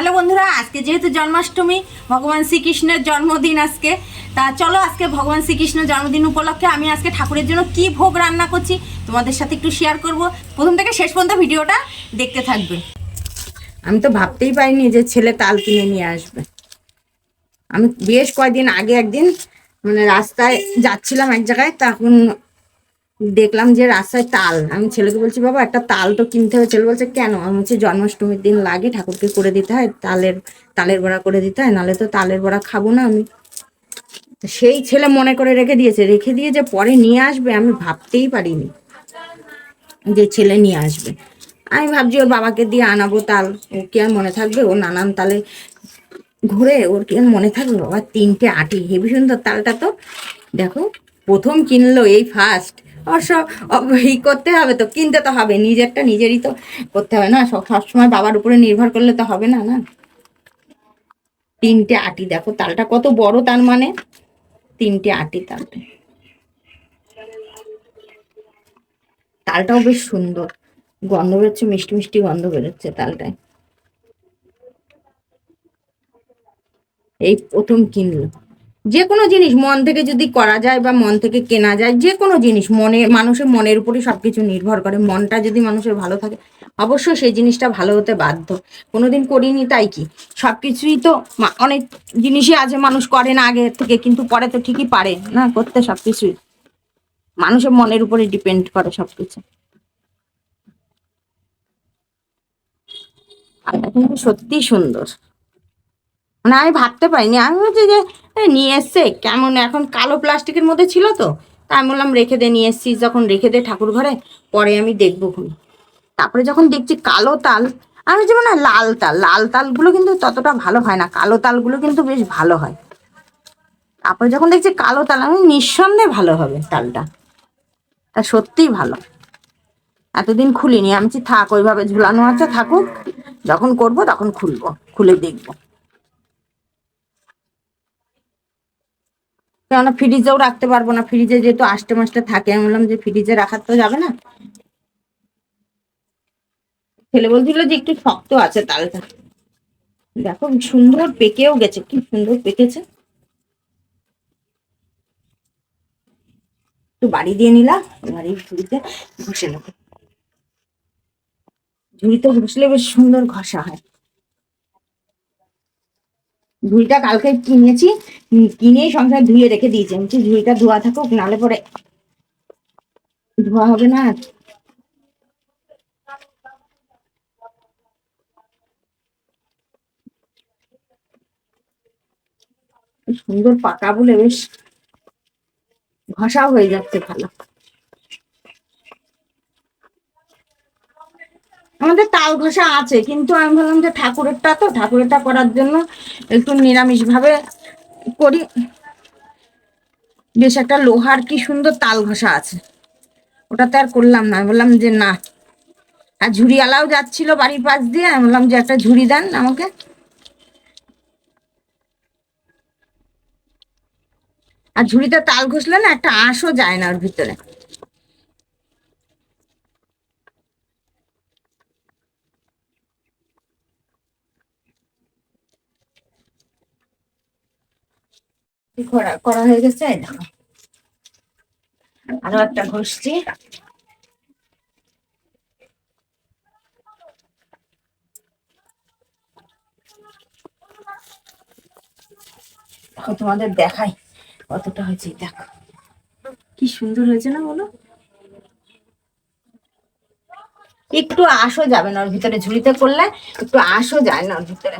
Hello বন্ধুরা, আজকে যেহেতু জন্মাষ্টমী, ভগবান শ্রীকৃষ্ণের জন্মদিন আজকে, তা চলো আজকে ভগবান শ্রীকৃষ্ণের জন্মদিন উপলক্ষে আমি আজকে ঠাকুরের জন্য কি ভোগ রান্না করছি তোমাদের সাথে একটু শেয়ার করব। প্রথম থেকে শেষ পর্যন্ত ভিডিওটা দেখতে থাকবে। আমি তো ভাবতেই পারিনি যে ছেলে তাল কিনে নিয়ে আসবে। আমি বেশ কয়েকদিন আগে একদিন মানে রাস্তায় যাচ্ছিলাম এক জায়গায় তখন দেখলাম যে রাস্তায় তাল। আমি ছেলেকে বলছি, বাবা, একটা তাল তো কিনতে হবে। ছেলে বলছে, কেন? আমি হচ্ছে জন্মাষ্টমীর দিন লাগে, ঠাকুরকে করে দিতে হয়, তালের তালের বড়া করে দিতে হয়, নাহলে তো তালের বড়া খাব না আমি। সেই ছেলে মনে করে রেখে দিয়েছে। রেখে দিয়ে যে পরে নিয়ে আসবে, আমি ভাবতেই পারিনি যে ছেলে নিয়ে আসবে। আমি ভাবছি, ওর বাবাকে দিয়ে আনাবো তাল। ও কি আর মনে থাকবে? ও নানান তালে ঘুরে ওর কি আর মনে থাকবে? বাবা, তিনটে আটি। হেবি সুন্দর তালটা তো। দেখো, প্রথম কিনলো এই ফার্স্ট অবশ্য অব- ই করতে হবে তো, কিনতে তো হবে, নিজেরটা নিজেরই তো করতে হবে না সব সবসময় বাবার উপরে নির্ভর করলে তো হবে না না? তিনটে আটি, দেখো, তালটা কত বড় তার মানে? তিনটে আটি তালটা তালটাও বেশ সুন্দর, গন্ধ বেরোচ্ছে, মিষ্টি মিষ্টি গন্ধ বেরোচ্ছে তালটায়। এই প্রথম কিনলো। যে কোনো জিনিস মন থেকে যদি করা যায় বা মন থেকে কেনা যায়, যে কোনো জিনিস মনে, মানুষের মনের উপরে সবকিছু নির্ভর করে। মনটা যদি মানুষের ভালো থাকে, অবশ্যই সেই জিনিসটা ভালো হতে বাধ্য। কোনোদিন করিনি তাই কি? সব কিছুই তো অনেক জিনিসই আছে মানুষ করে না আগে থেকে, কিন্তু পরে তো ঠিকই পারে না করতে সব কিছুই মানুষের মনের উপরে ডিপেন্ড করে সব কিছু কিন্তু সত্যি সুন্দর। মানে আমি ভাবতে পারিনি। আমি বলছি যে নিয়ে এসছে। কেমন? এখন কালো প্লাস্টিকের মধ্যে ছিল তো। তা আমি বললাম, রেখে দে, নিয়ে এসছিস যখন। রেখে দে ঠাকুর ঘরে। পরে আমি দেখব খুন। তারপরে যখন দেখছি কালো তাল, আমি যেমন না লাল তাল। লাল তালগুলো কিন্তু ততটা ভালো হয় না। কালো তালগুলো কিন্তু বেশ ভালো হয়। তারপরে যখন দেখছি কালো তাল, আমি নিঃসন্দেহে ভালো হবে তালটা। তা সত্যিই ভালো। এতদিন খুলিনি। আমি থাক, ওইভাবে ঝুলানো আছে, থাকুক। যখন করব তখন খুলবো, খুলে দেখব। কেননা ফ্রিজেও রাখতে পারব না। ফ্রিজে যেহেতু আষ্টে মাসটা থাকে, আমি বললাম যে ফ্রিজে রাখার তো যাবে না। ছেলে বলছিল যে একটু শক্ত আছে তালটা। দেখো সুন্দর পেকেও গেছে, কি সুন্দর পেকেছে। একটু বাড়ি দিয়ে নিলাম বাড়ির ঝুড়িতে ঘষে নেব। ঝুড়িতে ঘষলে বেশ সুন্দর ঘষা হয়। ঝুড়িটা কালকে কিনেছি কিনেই সংসার ধুয়ে রেখে দিয়েছি। আমি ঝুড়িটা ধোয়া থাকুক নালে পরে ধোয়া হবে না সুন্দর পাকা বলে বেশ ঘষাও হয়ে যাচ্ছে ভালো। আমাদের তাল ঘষা আছে, কিন্তু আমি ভাবলাম যে ঠাকুরেরটা তো, ঠাকুরেরটা করার জন্য একটু নিরামিষ ভাবে করি। বেশ একটা লোহার কি সুন্দর তাল ঘষা আছে। ওটাতে আর করলাম না বললাম যে না। আর ঝুড়িওয়ালাও যাচ্ছিল বাড়ির পাশ দিয়ে, আমি বললাম যে একটা ঝুড়ি দেন আমাকে। আর ঝুড়িতে তাল ঘষলে না একটা আঁশও যায় না ওর ভিতরে। করা করা হয়ে গেছে? আরও একটা ঘষছি। তোমাদের দেখাই কতটা হয়েছে দেখো। কি সুন্দর হয়েছে না বলো? একটু আশও যাবে না, ওর ভিতরে ঝুড়িতে করলে একটু আশও যায় না ওর ভিতরে।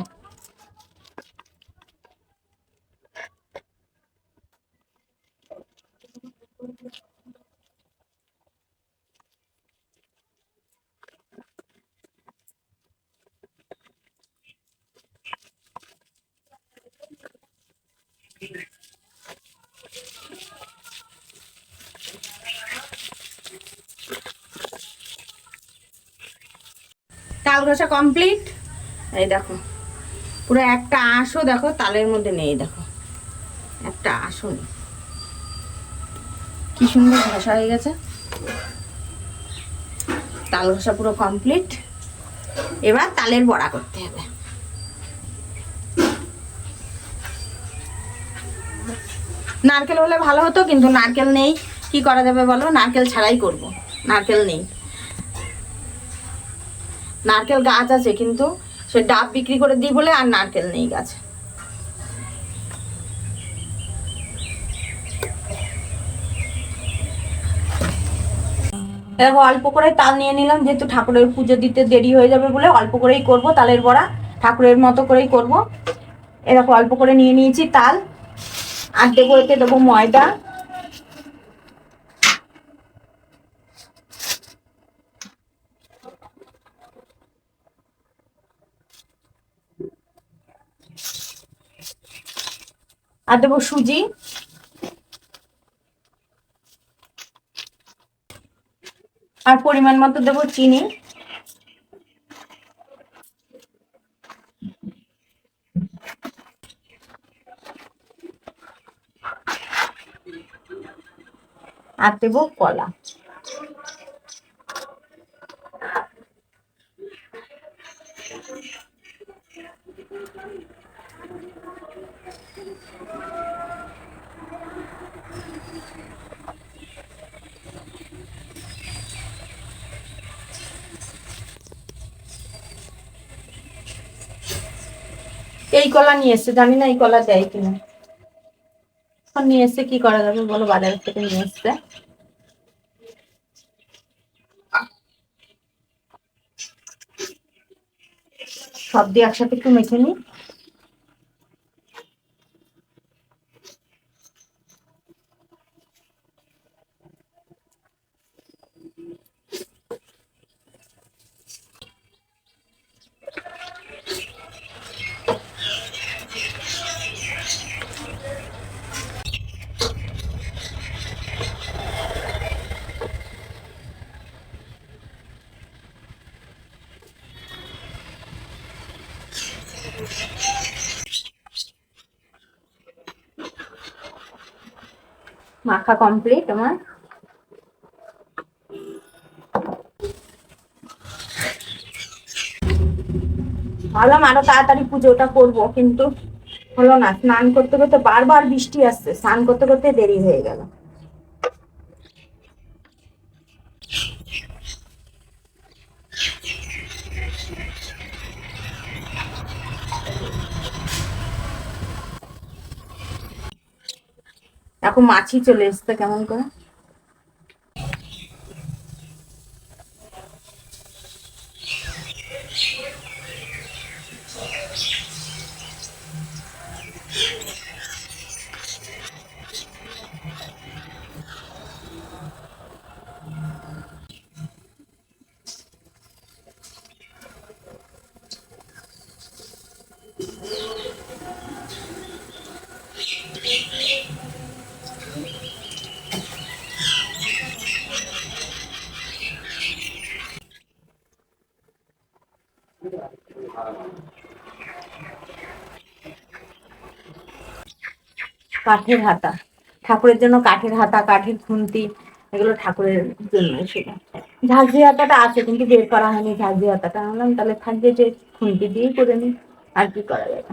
তাল ঘষা কমপ্লিট এই দেখো, পুরো একটা আঁশও দেখো, তালের মধ্যে নেই, দেখো। একটা আঁশও নেই। কি সুন্দর ঘষা হয়ে গেছে। তাল ঘষা পুরো কমপ্লিট এবার তালের বড়া করতে হবে। নারকেল হলে ভালো হতো, কিন্তু নারকেল নেই। কি করা যাবে বলো? নারকেল ছাড়াই করব। নারকেল নেই। নারকেল গাছ আছে, কিন্তু সে ডাব বিক্রি করে দিই বলে আর নারকেল নেই গাছে। দেখো অল্প করে তাল নিয়ে নিলাম, যেহেতু ঠাকুরের পুজো দিতে দেরি হয়ে যাবে বলে অল্প করেই করব, তালের বড়া ঠাকুরের মতো করেই করব। এরকম অল্প করে নিয়ে নিয়েছি তাল। আর দেবো, এতে দেবো ময়দা। আর দেবো সুজি। আর পরিমাণ মতো দেবো চিনি। আর দেবো কলা। এই কলা নিয়ে এসছে, জানি না এই কলা দেয় কিনা। এখন নিয়ে এসছে, কি করা যাবে বলো বাজার থেকে নিয়ে এসছে। সব দিয়ে একসাথে একটু মেখে নিই। মাখা কমপ্লিট আমার ভাবলাম আরও তাড়াতাড়ি পুজোটা করব, কিন্তু হলো না। স্নান করতে করতে বারবার বৃষ্টি আসছে। স্নান করতে করতে দেরি হয়ে গেল। এখন মাছি চলে এসছে কেমন করে। কাঠের হাতা। ঠাকুরের জন্য কাঠের হাতা, কাঠের খুন্তি, এগুলো ঠাকুরের জন্য ছিল। ঝাঁঝি হাতাটা আছে, কিন্তু বের করা হয়নি। ঝাঁঝি হাতাটা আনলাম, তাহলে থাকবে যে খুন্তি দিয়েই করে নি আর কি করা যাবে?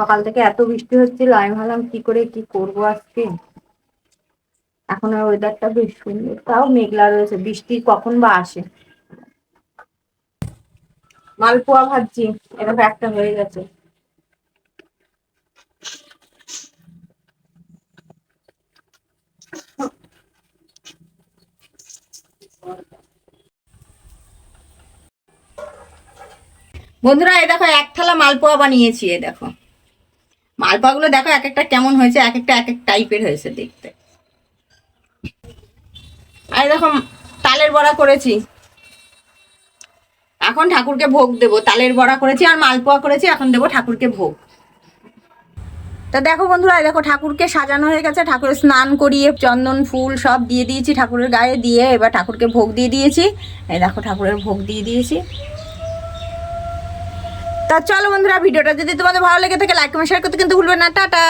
সকাল থেকে এত বৃষ্টি হচ্ছিল, আমি ভাবলাম কি করে, কি করব আজকে? এখন আর ওয়েদারটা বেশ সুন্দর। তাও মেঘলা রয়েছে, বৃষ্টি কখন বা আসে? মালপোয়া ভাজছি এরকম একটা হয়ে গেছে। বন্ধুরা এই দেখো এক থালা মালপোয়া বানিয়েছি এই দেখো। মালপোয়াগুলো দেখো এক একটা কেমন হয়েছে এক একটা এক এক টাইপের হয়েছে দেখতে। আর দেখো তালের বড়া করেছি। এখন ঠাকুরকে ভোগ দেবো। তালের বড়া করেছি আর মালপোয়া করেছি, এখন দেবো ঠাকুরকে ভোগ। তা দেখো বন্ধুরা দেখো ঠাকুরকে সাজানো হয়ে গেছে। ঠাকুরের স্নান করিয়ে চন্দন, ফুল সব দিয়ে দিয়েছি ঠাকুরের গায়ে দিয়ে। এবার ঠাকুরকে ভোগ দিয়ে দিয়েছি। এই দেখো ঠাকুরের ভোগ দিয়ে দিয়েছি। তা চলো বন্ধুরা, ভিডিওটা যদি তোমাদের ভালো লেগে থাকে লাইক কমেন্ট শেয়ার করতে কিন্তু ভুলবে না। টাটা!